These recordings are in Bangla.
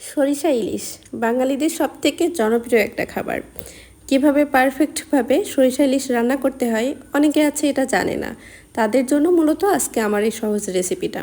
সরিষা ইলিশ, বাঙালিদের সব থেকে জনপ্রিয় একটা খাবার। কীভাবে পারফেক্টভাবে সরিষা ইলিশ রান্না করতে হয়, অনেকে আছে এটা জানে না। তাদের জন্য মূলত আজকে আমার এই সহজ রেসিপিটা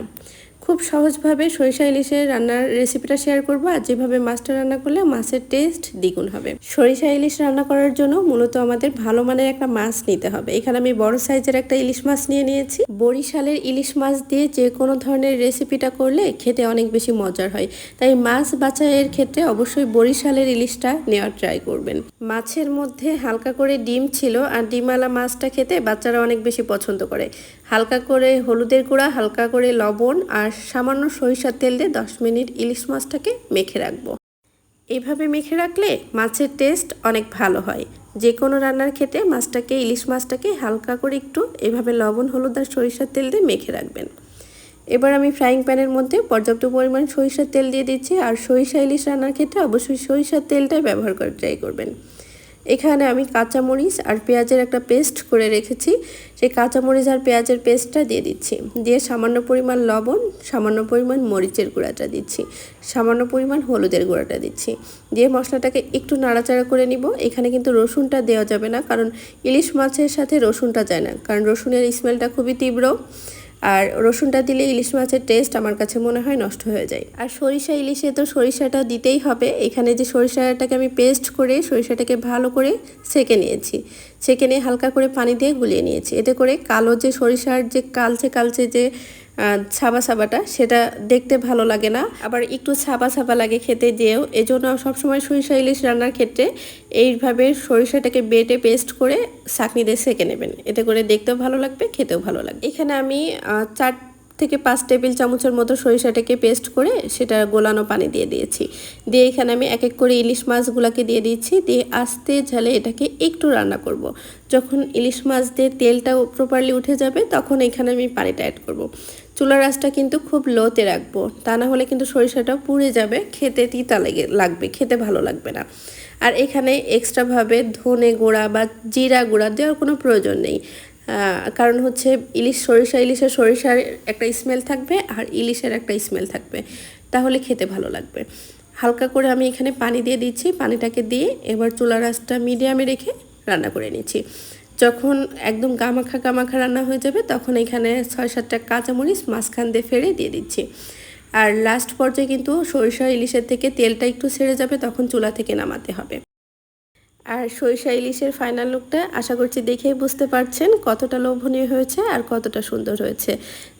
খুব সহজভাবে সরিষা ইলিশের রান্নার রেসিপিটা শেয়ার করব আর যেভাবে মাছটা রান্না করলে মাছের টেস্ট দ্বিগুণ হবে। সরিষা ইলিশ রান্না করার জন্য মূলত আমাদের ভালো মানের একটা মাছ নিতে হবে। এখানে আমি বড় সাইজের একটা ইলিশ মাছ নিয়ে নিয়েছি। বরিশালের ইলিশ মাছ দিয়ে যে কোনো ধরনের রেসিপিটা করলে খেতে অনেক বেশি মজার হয়। তাই মাছ বাছাইয়ের ক্ষেত্রে অবশ্যই বরিশালের ইলিশটা নেওয়ার ট্রাই করবেন। মাছের মধ্যে হালকা করে ডিম ছিল আর ডিমওয়ালা মাছটা খেতে বাচ্চারা অনেক বেশি পছন্দ করে। হালকা করে হলুদের গুঁড়া, হালকা করে লবণ আর সামান্য সরিষার তেল দিয়ে দশ মিনিট ইলিশ মাছটাকে মেখে রাখব। এভাবে মেখে রাখলে মাছের টেস্ট অনেক ভালো হয়। যে কোনো রান্নার ক্ষেত্রে মাছটাকে, ইলিশ মাছটাকে হালকা করে একটু এভাবে লবণ, হলুদ আর সরিষার তেল দিয়ে মেখে রাখবেন। এবার আমি ফ্রাইং প্যানের মধ্যে পর্যাপ্ত পরিমাণ সরিষার তেল দিয়ে দিচ্ছি, আর সরিষা ইলিশ রান্নার ক্ষেত্রে অবশ্যই সরিষার তেলটাই ব্যবহার করে ট্রাই করবেন। এখানে আমি কাঁচামরিচ আর পেঁয়াজের একটা পেস্ট করে রেখেছি, সেই কাঁচামরিচ আর পেঁয়াজের পেস্টটা দিয়ে দিচ্ছি। দিয়ে সামান্য পরিমাণ লবণ, সামান্য পরিমাণ মরিচের গুঁড়াটা দিচ্ছি, সামান্য পরিমাণ হলুদের গুঁড়াটা দিচ্ছি। দিয়ে মশলাটাকে একটু নাড়াচাড়া করে নিব, এখানে কিন্তু রসুনটা দেওয়া যাবে না, কারণ ইলিশ মাছের সাথে রসুনটা যায় না, কারণ রসুনের স্মেলটা খুবই তীব্র। আর রসুনটা দিলে ইলিশ মাছের টেস্ট আমার কাছে মনে হয় নষ্ট হয়ে যায়। আর সরিষা ইলিশে তো সরিষাটা দিতেই হবে। এখানে যে সরিষাটাকে আমি পেস্ট করে সরিষাটাকে ভালো করে সেঁকে নিয়েছি। সেঁকে নিয়ে হালকা করে পানি দিয়ে গুলিয়ে নিয়েছি। এতে করে কালো যে সরিষার যে কালচে কালচে যে ছাবা ছাবাটা, সেটা দেখতে ভালো লাগে না। আবার একটু ছাবা ছাবা লাগে খেতে যেও এজন্য সবসময় সরিষা ইলিশ রান্নার ক্ষেত্রে এইভাবে সরিষাটাকে বেটে পেস্ট করে চাকনি দিয়ে সেঁকে নেবেন। এতে করে দেখতেও ভালো লাগবে, খেতেও ভালো লাগবে। এখানে আমি চার থেকে পাঁচ টেবিল চামচের মতো সরিষাটাকে পেস্ট করে সেটা গোলানো পানি দিয়ে দিয়েছি। দিয়ে এখানে আমি এক এক করে ইলিশ মাছগুলোকে দিয়ে দিচ্ছি দিয়ে আস্তে ঝালে এটাকে একটু রান্না করব। যখন ইলিশ মাছ দিয়ে তেলটা প্রপারলি উঠে যাবে, তখন এখানে আমি পানিটা অ্যাড করব। চুলার আঁচটা কিন্তু খুব লোতে রাখব। তা না হলে কিন্তু সরিষাটা পুড়ে যাবে, খেতে তিতা লেগে, লাগবে, খেতে ভালো লাগবে না। আর এখানে এক্সট্রাভাবে ধনে গুঁড়া বা জিরা গুঁড়া দেওয়ার কোনো প্রয়োজন নেই। কারণ হচ্ছে ইলিশ সরিষা, ইলিশের সরিষার একটা স্মেল থাকবে আর ইলিশের একটা স্মেল থাকবে। তাহলে খেতে ভালো লাগবে। হালকা করে আমি এখানে পানি দিয়ে দিচ্ছি। পানিটাকে দিয়ে এবার চুলার আঁচটা মিডিয়ামে রেখে রান্না করে নিচ্ছি। যখন একদম গামাখা গামাখা রান্না হয়ে যাবে, তখন এখানে ছয় সাতটা কাঁচামরিচ মাঝখান দিয়ে ফেরে দিয়ে দিচ্ছি। আর লাস্ট পর্যায়ে কিন্তু সরিষা ইলিশের থেকে তেলটা একটু ছেড়ে যাবে, তখন চুলা থেকে নামাতে হবে। আর সরিষা ইলিশের ফাইনাল লুকটা আশা করছি দেখেই বুঝতে পারছেন কতটা লোভনীয় হয়েছে আর কতটা সুন্দর হয়েছে।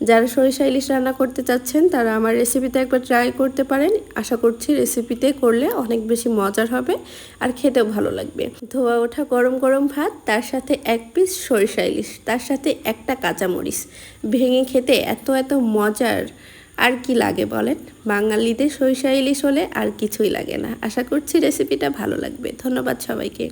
যারা সরিষা ইলিশ রান্না করতে চাচ্ছেন, তারা আমার রেসিপিতে একবার ট্রাই করতে পারেন। আশা করছি রেসিপিতে করলে অনেক বেশি মজার হবে আর খেতেও ভালো লাগবে। ধোয়া ওঠা গরম গরম ভাত, তার সাথে এক পিস সরিষা ইলিশ, তার সাথে একটা কাঁচামরিচ। ভেঙে খেতে এত এত মজার আর কি লাগে বলেন? বাঙালিদের সরিষা ইলিশ হলে আর কিছুই লাগে না। আশা করছি রেসিপিটা ভালো লাগবে। ধন্যবাদ সবাইকে।